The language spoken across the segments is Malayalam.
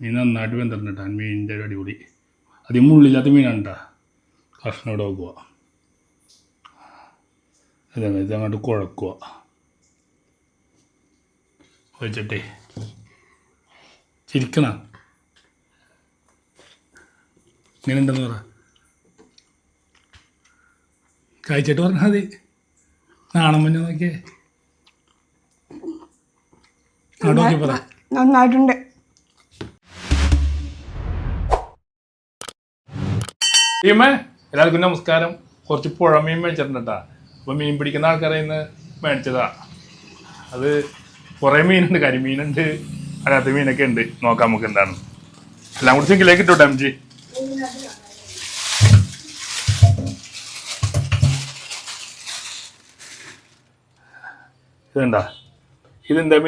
മീൻ നന്നായിട്ട് വെന്തിട്ടുണ്ട്. മീനിന്റെ ഒരു അടിപൊളി. അധികം മുള്ളില്ലാത്ത മീനാണ് കേട്ടോ കഷ്ണം ഇവിടെ വെക്കുക ഇത് അങ്ങോട്ട് കുഴക്കുക ഒഴിച്ചിട്ടേ. ചിരിക്കണ. ഇങ്ങനെ ഉണ്ടെന്ന് പറ. കഴിച്ചിട്ട് പറഞ്ഞാൽ മതി. നാണം മഞ്ഞ നോക്കിയേ. നോക്കി പറ. നന്നായിട്ടുണ്ട്. ടീമേ എല്ലാവർക്കും നമസ്കാരം. കുറച്ച് പുഴ മീൻ മേടിച്ചിട്ടുണ്ട് കേട്ടോ അപ്പോൾ മീൻ പിടിക്കുന്ന ആൾക്കാരെ ഇന്ന് മേടിച്ചതാ. അത് കുറേ മീനുണ്ട് കരിമീനുണ്ട് അല്ലാത്ത മീനൊക്കെ ഉണ്ട്. നോക്കാം നമുക്ക് എന്താണ്. എല്ലാം കൂടി സിങ്കിലേക്ക് ഇട്ടോട്ടെ എം ജി. ഇതെന്താ?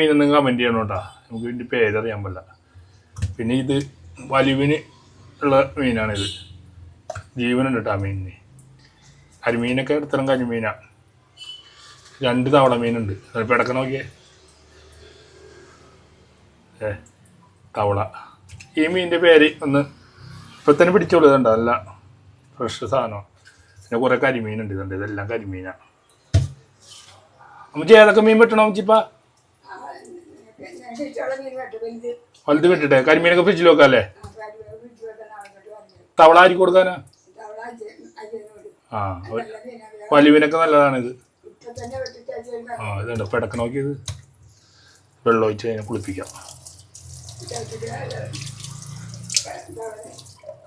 മീനെന്ന് കമന്റ് ചെയ്യണം കേട്ടോ നമുക്ക് ഇതിന്റെ പേരറിയാൻ പറ്റില്ല. പിന്നെ ഇത് വലിവിന് ഉള്ള മീനാണിത്. ജീവനുണ്ട് കേട്ടോ ആ മീനിന് കരിമീനൊക്കെ ഇത്തരം കരിമീനാണ് രണ്ട് തവള മീനുണ്ട്. അതിപ്പോൾ ഇടയ്ക്ക് നോക്കിയേ. ഏ തവള. ഈ മീനിന്റെ പേര് ഒന്ന് ഇപ്പം തന്നെ പിടിച്ചോളൂ ഇതുണ്ട്. നല്ല ഫ്രഷ് സാധനമാണ് പിന്നെ കുറേ കരിമീനുണ്ട് ഇതുണ്ട്. ഇതെല്ലാം കരിമീനാണ് അമ്മച്ചി ഏതൊക്കെ മീൻ വെട്ടണം അമ്മച്ചിപ്പ വലുത് വെട്ടിട്ടെ. കരിമീനൊക്കെ ഫ്രിഡ്ജിൽ വെക്കാം അല്ലേ തവള ആരി കൊടുക്കാനാ? ആ വലിവിനൊക്കെ നല്ലതാണിത്. ആ ഇതുണ്ട്. പെടക്ക് നോക്കിയത് വെള്ളം ഒഴിച്ച് അതിനെ കുളിപ്പിക്കാം.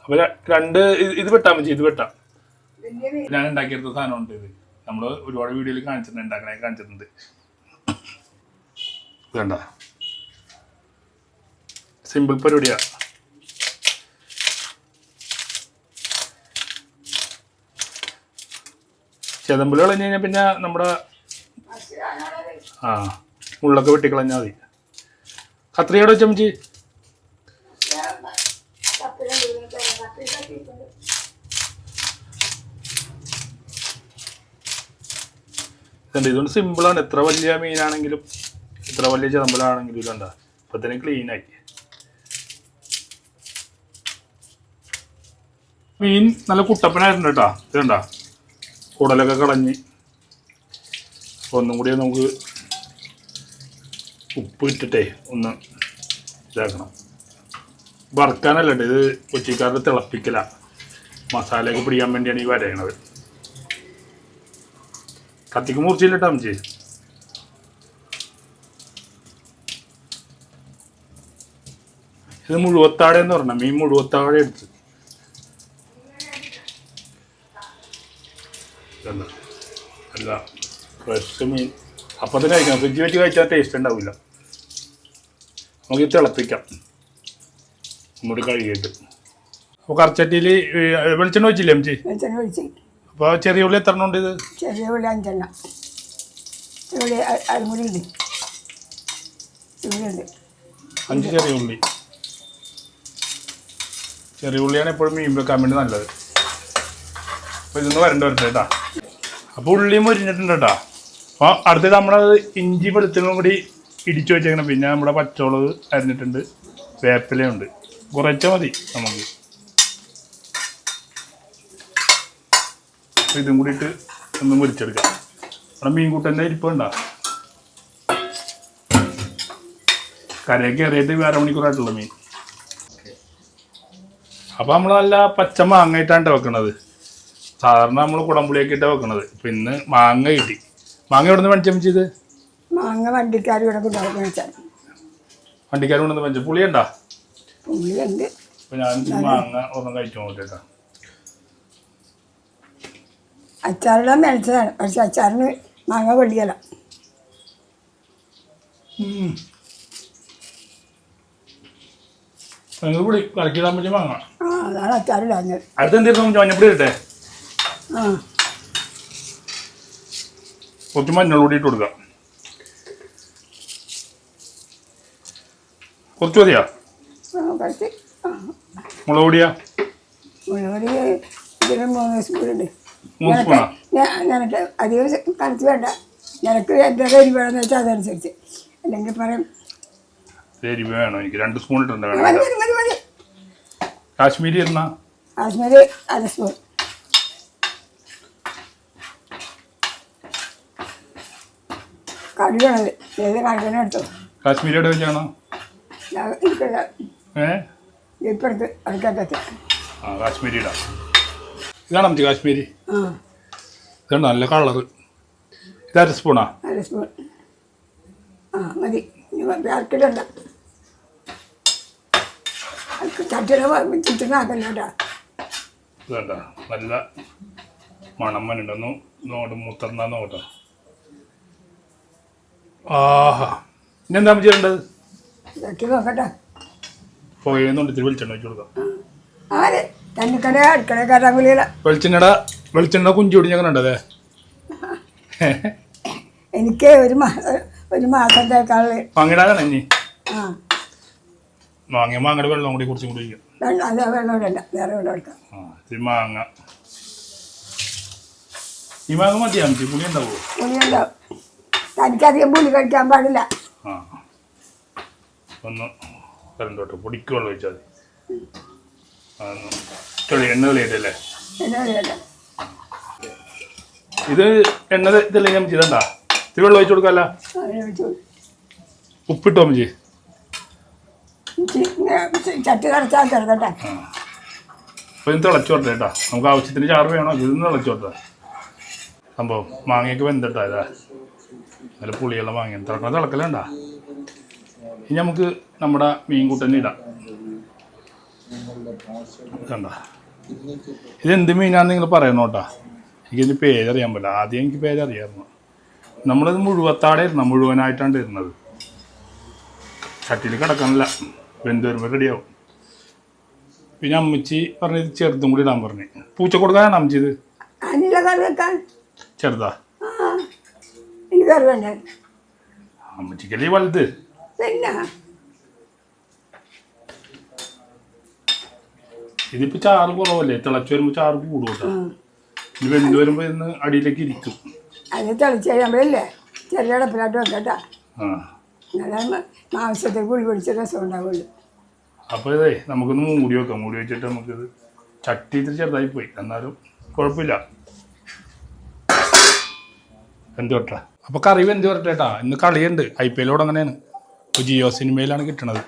അപ്പോൾ രണ്ട് ഇത് വെട്ടാൻ പറ്റി ഇത് വെട്ടാം. ഞാൻ ഉണ്ടാക്കിയെടുത്ത സാധനമുണ്ട് ഇത്. നമ്മൾ ഒരുപാട് വീഡിയോയിൽ കാണിച്ചിട്ടുണ്ട് ഉണ്ടാക്കണേ കാണിച്ചിട്ടുണ്ട്. വേണ്ട സിമ്പിൾ പരിപാടിയാ. ചെതമ്പൽ കളഞ്ഞു കഴിഞ്ഞാൽ പിന്നെ നമ്മുടെ ആ ഉള്ളൊക്കെ വെട്ടി വെട്ടിക്കളഞ്ഞാൽ മതി കത്രികയുടെ ചമ്മച്ചി ഇതുണ്ട് ഇതുകൊണ്ട് സിമ്പിളാണ് എത്ര വലിയ മീനാണെങ്കിലും എത്ര വലിയ ചെതമ്പലാണെങ്കിലും ഇതുണ്ട ഇപ്പൊ തന്നെ ആക്കി മീൻ നല്ല കുട്ടപ്പനായിരുന്നു കേട്ടാ. ഇതുണ്ട കുടലൊക്കെ കളഞ്ഞ്. ഒന്നും കൂടി നമുക്ക് ഉപ്പ് ഇട്ടിട്ടേ ഒന്ന് ഇതാക്കണം. വറുക്കാനല്ല ഇത് കൊച്ചിക്കാരുടെ തിളപ്പിക്കല. മസാലയൊക്കെ പിടിക്കാൻ വേണ്ടിയാണ് ഈ വരയണത്. കത്തിക്ക് മൂർച്ചയില്ലട്ടോ അമ്മച്ചി. ഇത് മുഴുവത്താഴ എന്ന് പറഞ്ഞ മീൻ മുഴുവത്താഴ എടുത്ത്. ഇതെന്താ? അല്ല. ഫ്രഷ് മീൻ അപ്പം തന്നെ കഴിക്കണം. ഫ്രിഡ്ജ് വെച്ച് കഴിച്ചാൽ ടേസ്റ്റ് ഉണ്ടാവില്ല നമുക്ക് ഇത് തിളപ്പിക്കാം. നമ്മുടെ കഴുകിയിട്ട്. അപ്പോൾ കറച്ചട്ടിയിൽ വെളിച്ചെണ്ണ വെച്ചില്ലേ അമ്മച്ചി വെളിച്ചെണ്ണ ഒഴിച്ച്. അപ്പോൾ ചെറിയ ഉള്ളി എത്ര ഉണ്ട് ഇത്? ചെറിയ ഉള്ളി അഞ്ചെണ്ണ. ഉണ്ട്. ഇവിടെ ഉണ്ട്. അഞ്ച് ചെറിയ ഉള്ളി. ചെറിയ ഉള്ളിയാണ് എപ്പോഴും മീൻ വെക്കാൻ വേണ്ടി നല്ലത്. അപ്പോൾ ഇതൊന്ന് വരണ്ട വരട്ടെ കേട്ടാ? അപ്പോൾ ഉള്ളിയും പൊരിഞ്ഞിട്ടുണ്ട് അപ്പൊ അപ്പോൾ അടുത്തത് നമ്മളത് ഇഞ്ചി വെളുത്തുള്ളും കൂടി ഇടിച്ചു വെച്ചേക്കണം. പിന്നെ നമ്മുടെ പച്ചമുളക് അരിഞ്ഞിട്ടുണ്ട്. വേപ്പിലയുണ്ട് കുറച്ച മതി നമുക്ക്. ഇതും കൂടി ഇട്ട് ഒന്ന് മുരിച്ചെടുക്കാം. നമ്മുടെ മീൻകൂട്ടന്റെ ഇരിപ്പുണ്ടോ കരയൊക്കെ കയറിയിട്ട് വേറെ മണിക്കൂറായിട്ടുള്ള മീൻ. അപ്പോൾ നമ്മൾ നല്ല പച്ച മാങ്ങയിട്ടാണ് വെക്കണത്. സാധാരണ നമ്മൾ കുടംപുളിയൊക്കെ വെക്കണത്. ഇപ്പം ഇന്ന് മാങ്ങ കിട്ടി. മാങ്ങ എവിടെ നിന്ന് മേടിച്ചു ചെയ്ത് മാങ്ങ വണ്ടിക്കാർ ഇവിടെ കൊണ്ടുപോയി വെച്ചാൽ വണ്ടിക്കാർ കൊണ്ടുവന്ന് മേടിച്ചു. പുളിയുണ്ടാ? പുള്ളിയുണ്ട് അപ്പോൾ ഞാൻ മാങ്ങ ഒന്നും കഴിച്ചു നോക്കിട്ടാ. അച്ചാറിടാൻ മേടിച്ചതാണ്. പക്ഷെ അച്ചാറിന് മാങ്ങ കൊള്ളിയല്ല പുളി കലക്കിടാൻ പറ്റിയ മാങ്ങ. അതാണ് അച്ചാറിടാഞ്ഞത്. അടുത്തെന്തായിരുന്നു മഞ്ഞപ്പൊടി ഇട്ടേ കുറച്ച് മഞ്ഞൾ കൂടി ഇട്ട് കൊടുക്കാം കുറച്ച്. മതിയാ മുളക് പൊടിയാ? മുളക് ഇതിന് മൂന്ന് സ്പൂണുണ്ട് മൂന്ന് സ്പൂണാ? ഞാനിട്ട് അധികം കണക്ക് വേണ്ട. നിനക്ക് എന്റെ എരി വേണമെന്ന് വെച്ചാൽ അതനുസരിച്ച്. അല്ലെങ്കിൽ പറയും വേണം. എനിക്ക് രണ്ട് സ്പൂൺ ഇട്ടുണ്ട് കാശ്മീരി കാശ്മീരി അര സ്പൂൺ. കടുകണത് ഏത് എടുത്തു? കാശ്മീരി എവിടെ വെച്ചാണോ ഇപ്പുറത്ത് ആ ഇതാണ് നമുക്ക് കാശ്മീരി. ഇതാണ് നല്ല കളർ ഇത് അര സ്പൂണാ? അര സ്പൂൺ. ആ മതി. ഇറക്കിടണ്ട ഇതണ്ട? നല്ല മണം വന്നിട്ടൊന്നു നോട്ട് മുത്തർന്നാ നോട്ടോ ആഹാ. ഇനി എന്താ ചെയ്യേണ്ടത് ചട്ടി നോക്കട്ടെ. പോയെന്നുണ്ട് ഇത്തിരി വെളിച്ചെണ്ണ വെച്ച് കൊടുക്കാം. ആര്? തന്നിക്കട അടുക്കള വിളിയില്ല വെളിച്ചെണ്ണയുടെ വെളിച്ചെണ്ണ കുഞ്ചി ഉണ്ടതേ എനിക്ക് ഒരു മാസം ഒരു മാസത്തേക്കാൾ മാങ്ങിടാനാണ് ഇനി. ആ. മാങ്ങിയ മാങ്ങയുടെ വെള്ളം കൂടി കുറച്ചും കൂടി ഒഴിക്കാം. വെള്ളം അല്ല വെള്ളം ഇടണ്ട. വേറെ വെള്ളം എടുക്കാം. ആ ഇത്തിരി മാങ്ങ. ഈ മാങ്ങ മതിയാ പുളി ഉണ്ടാവുമോ പുളിയുണ്ടാവും. തനിക്കധികം പുളി കഴിക്കാൻ പാടില്ല. ആ. ഒന്ന് കരണ്ടോട്ട് പൊടിക്കുള്ള വെച്ചാൽ മതി. എണ്ണ തെളിയിട്ടല്ലേ ഇത് എണ്ണ ഇതല്ലേ ഞാൻ ചെയ്തണ്ട ഇത്തിരി വെള്ളം ഒഴിച്ചു വെച്ച് ഉപ്പിട്ടോ അമ്മച്ചി? ചട്ടി കടച്ചാൽ കിടക്കട്ടെ അപ്പോൾ ഇത് തിളച്ചോട്ടെ കേട്ടോ. നമുക്ക് ആവശ്യത്തിന് ചാറ് വേണോ? ഇതൊന്ന് തിളച്ചോട്ടെ സംഭവം മാങ്ങയൊക്കെ വെന്തട്ടാ ഇതാ. നല്ല പുളിയുള്ള മാങ്ങ തിളക്കണ തിളക്കലുണ്ട ഇനി നമുക്ക് നമ്മുടെ മീൻ കൂട്ടന്നെ ഇടാം. കണ്ട? ഇതെന്ത് മീനാന്ന് നിങ്ങൾ പറയുന്നു കേട്ടാ എനിക്കിതിന്റെ പേരറിയാൻ പറ്റില്ല. ആദ്യം എനിക്ക് പേരറിയായിരുന്നു. നമ്മളിത് മുഴുവത്താടെ ഇരുന്ന മുഴുവനായിട്ടാണ് ഇരുന്നത്. ചട്ടിയിൽ കിടക്കണില്ല. വെന്ത് വരുമ്പോൾ റെഡിയാവും പിന്നെ അമ്മച്ചി പറഞ്ഞത് ചെറുതും കൂടി ഇടാൻ പറഞ്ഞു. പൂച്ച കൊടുക്കാനാണ് അമ്മച്ചി ഇത്? അനില കറി ചെറുതാ? വേണ്ടേ അമ്മച്ചിക്കല്ലേ വലുത്? പിന്നെ ഇതിപ്പോ ചാറ് കുറവല്ലേ? തിളച്ച് വരുമ്പോ ചാറ് കൂടും. ഇത് വെന്ത് വരുമ്പോ ഇന്ന് അടിയിലേക്ക് ഇരിക്കും. അത് തെളിച്ച് കഴിയുമ്പോഴല്ലേ ചെറിയ അടപ്പിലാട്ട് വെക്കട്ടാ. ആ. നല്ല മാംസത്തിൽ പുളി പിടിച്ച രസം ഉണ്ടാവുള്ളൂ. അപ്പോൾ ഇതേ നമുക്കൊന്ന് മൂടി വെക്കാം. മൂടി വെച്ചിട്ട് നമുക്കിത് ചട്ടി ഇത്തിരി ചെറുതായി പോയി. എന്നാലും കുഴപ്പമില്ല. എന്ത് വരട്ടെ അപ്പോൾ കറി എന്ത് വരട്ടെ കേട്ടാ ഇന്ന് കളിയുണ്ട്. ഐ പി എല്ലോട് അങ്ങനെയാണ്. ഇപ്പോൾ ജിയോ സിനിമയിലാണ് കിട്ടണത്.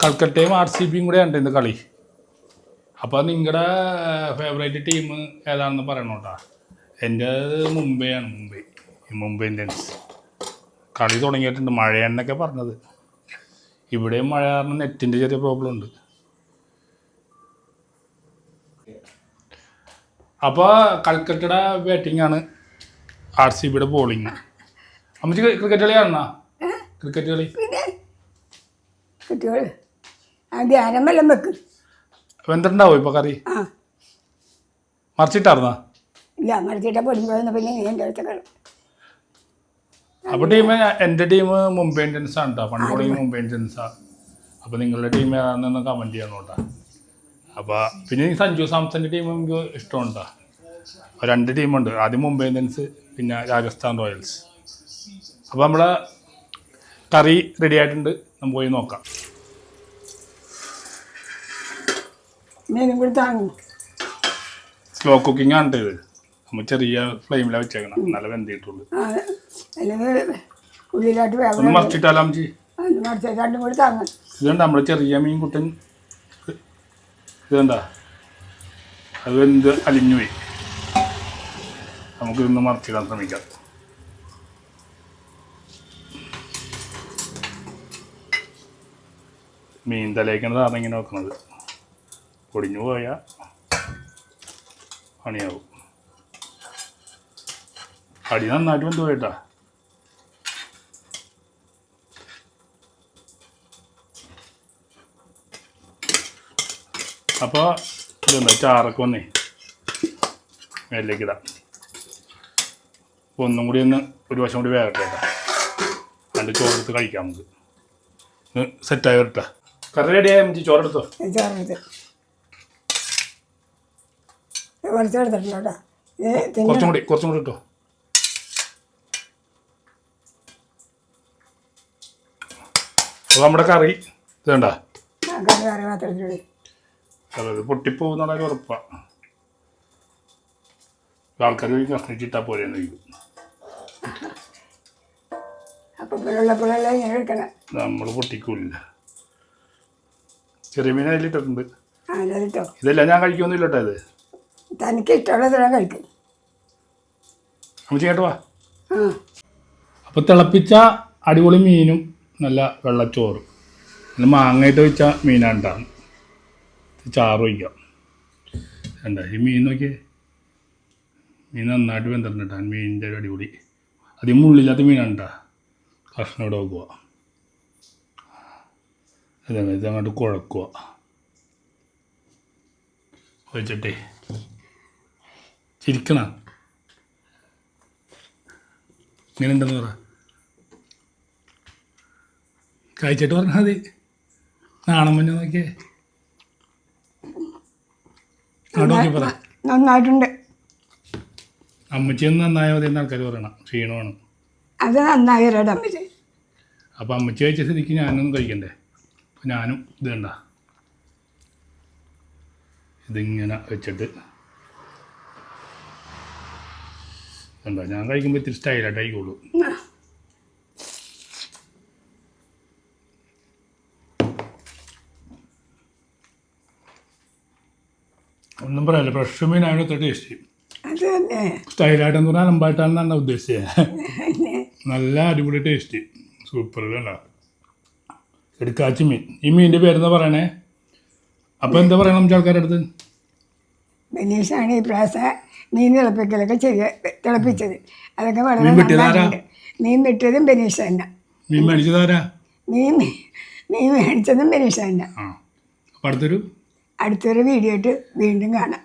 കൽക്കട്ടയും ആർ സി ബിയും കൂടെ ഉണ്ട് ഇന്ന് കളി. അപ്പോൾ നിങ്ങളുടെ ഫേവറേറ്റ് ടീം ഏതാണെന്ന് പറയണം കേട്ടാ എന്റെ മുംബൈ. ആണ് മുംബൈ ഇന്ത്യൻസ്. കളി തുടങ്ങിയിട്ടുണ്ട്. മഴയെന്നൊക്കെ പറഞ്ഞത്. ഇവിടെയും മഴ കാരണം നെറ്റിന്റെ ചെറിയ പ്രോബ്ലം ഉണ്ട്. അപ്പോൾ കൽക്കട്ടയുടെ ബാറ്റിംഗ് ആണ് ആർ സി ബിയുടെ ബോളിംഗ് അമ്മച്ചി ക്രിക്കറ്റ് കളി കാണണ ക്രിക്കറ്റ് കളി? പിന്നെ? കുട്ടികൾ ആ ധ്യാനം വല്ലം വെക്ക്. വെന്തിട്ടുണ്ടാവോ ഇപ്പൊ കറി? ആ. മറിച്ചിട്ടായിരുന്നാ? ഇല്ല മറിച്ചിട്ട പൊടിഞ്ഞു പിന്നെ എന്റെ അടുത്ത അപ്പോൾ ടീം എന്റെ ടീം മുംബൈ ഇന്ത്യൻസ് ആണ് കേട്ടോ പണ്ട് തുടങ്ങി മുംബൈ ഇന്ത്യൻസാണ് അപ്പോൾ നിങ്ങളുടെ ടീം ഏതാണെന്ന് കമന്റ് ചെയ്യണം കേട്ടോ അപ്പോൾ പിന്നെ സഞ്ജു സാംസന്റെ ടീം എനിക്ക് ഇഷ്ടമുണ്ടോ രണ്ട് ടീമുണ്ട്. ആദ്യം മുംബൈ ഇന്ത്യൻസ് പിന്നെ രാജസ്ഥാൻ റോയൽസ്. അപ്പോൾ നമ്മളെ കറി റെഡി ആയിട്ടുണ്ട്. നമുക്ക് പോയി നോക്കാം. സ്ലോ കുക്കിംഗ് ആണ് ഇത്. നമ്മൾ ചെറിയ ഫ്ലെയിമിലാണ് വെച്ചേക്കണം. നല്ല വെന്തിട്ടുള്ളൂ. ഒന്ന് മറിച്ചിട്ടാലോ അമ്മച്ചി? ഇതുണ്ട് നമ്മുടെ ചെറിയ മീൻ കുട്ടൻ ഇതെന്താ അത് വെന്ത് അലിഞ്ഞു പോയി നമുക്ക് ഇന്ന് മറച്ചിടാൻ ശ്രമിക്കാം. മീൻ തലേക്കുന്നതാണ് ഇങ്ങനെ വെക്കുന്നത് പൊടിഞ്ഞു പോയാൽ പണിയാവും. അടി നന്നായിട്ട് വെന്ത് പോയിട്ടാ. അപ്പോൾ ഇതുണ്ട് ചാറൊക്കെ വന്നേ അപ്പോൾ ഒന്നും കൂടി ഒന്ന് ഒരു വശം കൂടി വേഗട്ടെ കേട്ടോ രണ്ട് ചോറെടുത്ത് കഴിക്കാം നമുക്ക്. സെറ്റായി വരട്ടെ. കറി റെഡി ആയാൽ നമുക്ക് ചോറെടുത്തോ കുറച്ച് കൂടി കുറച്ചും കൂടി ഇട്ടോ. അപ്പോൾ നമ്മുടെ കറി ഇതേണ്ട അത് പൊട്ടിപ്പോകുന്നുള്ള ഉറപ്പാണ് ആൾക്കാർ കഷ്ണിച്ചിട്ടാൽ പോരെ ചോദിക്കും. എടുക്കണം. നമ്മൾ പൊട്ടിക്കൂല. ചെറിയ മീൻ അതിലിട്ടിട്ടുണ്ട് ഇതെല്ലാം ഞാൻ കഴിക്കൊന്നുമില്ല കേട്ടോ ഇത്. തനിക്ക് ഇഷ്ടമുള്ളതെല്ലാം കഴിക്കും. അമ്മച്ചി കേട്ടോ വാ അപ്പോൾ തിളപ്പിച്ച അടിപൊളി മീനും നല്ല വെള്ളച്ചോറും. പിന്നെ മാങ്ങയിട്ട് വെച്ച മീനാണ്ടാണ്. ചാറ് വയ്ക്കാം എന്താ ഈ മീൻ നോക്കിയേ. മീൻ നന്നായിട്ട് വെന്തിട്ടുണ്ട് മീനിന്റെ ഒരു അടിപൊളി. അധികം മുള്ളില്ലാത്ത മീനാണ് കേട്ടോ. കഷ്ണം ഇവിടെ വെക്കുക. അതെ ഇത് അങ്ങോട്ട് കുഴക്കുക. വെച്ചിട്ടേ ചിരിക്കണ? ഇങ്ങനെ ഉണ്ടെന്ന് പറ. കഴിച്ചിട്ട് പറഞ്ഞാൽ മതി. നാണം മഞ്ഞ നോക്കിയേ. നന്നായിട്ടുണ്ട്. അമ്മച്ചിയൊന്നും നന്നായാൽ മതി എന്ന് ആൾക്കാർ പറയണം. ക്ഷീണമാണ്. അത് നന്നായി അമ്മച്ചി. അപ്പോൾ അമ്മച്ചി കഴിച്ച സ്ഥിതിക്ക് ഞാനൊന്നും കഴിക്കണ്ടേ? അപ്പോൾ ഞാനും ഇത് കണ്ട. ഇതിങ്ങനെ വെച്ചിട്ട്. എന്താ ഞാൻ കഴിക്കുമ്പോൾ ഇത്തിരി സ്റ്റൈലായിട്ട് ആയിക്കോളൂ ഒന്നും പറയാല്ലോ ഫ്രഷ് മീനാണ് ഇത്ര ടേസ്റ്റ് സ്റ്റൈലായിട്ടെന്ന് പറഞ്ഞാൽ അമ്പായിട്ടാണെന്നാണ് ഉദ്ദേശിച്ചത്. നല്ല അടിപൊളി ടേസ്റ്റ് സൂപ്പർ കണ്ട എടുക്കാച്ചി മീൻ. ഈ മീനിന്റെ പേരെന്താ പറയണേ? അപ്പോൾ എന്താ പറയണം നമുക്ക് ആൾക്കാരുടെ അടുത്ത്? ബനീഷാണ് ഈ പ്രാവശ്യം മീൻ തിളപ്പിക്കലൊക്കെ ചെയ്ത് തിളപ്പിച്ചത്. അതൊക്കെ വളരെ മീൻ വിട്ടതും നന്നായിട്ടുണ്ട്. മീൻ വെട്ടിയതും ബനീഷ തന്നെ. മീൻ മേടിച്ചതാരാ മീൻ മീൻ മേടിച്ചതും ബനീഷ തന്നെ. അടുത്തൊരു? അടുത്തൊരു വീഡിയോ ആയിട്ട് വീണ്ടും കാണാം.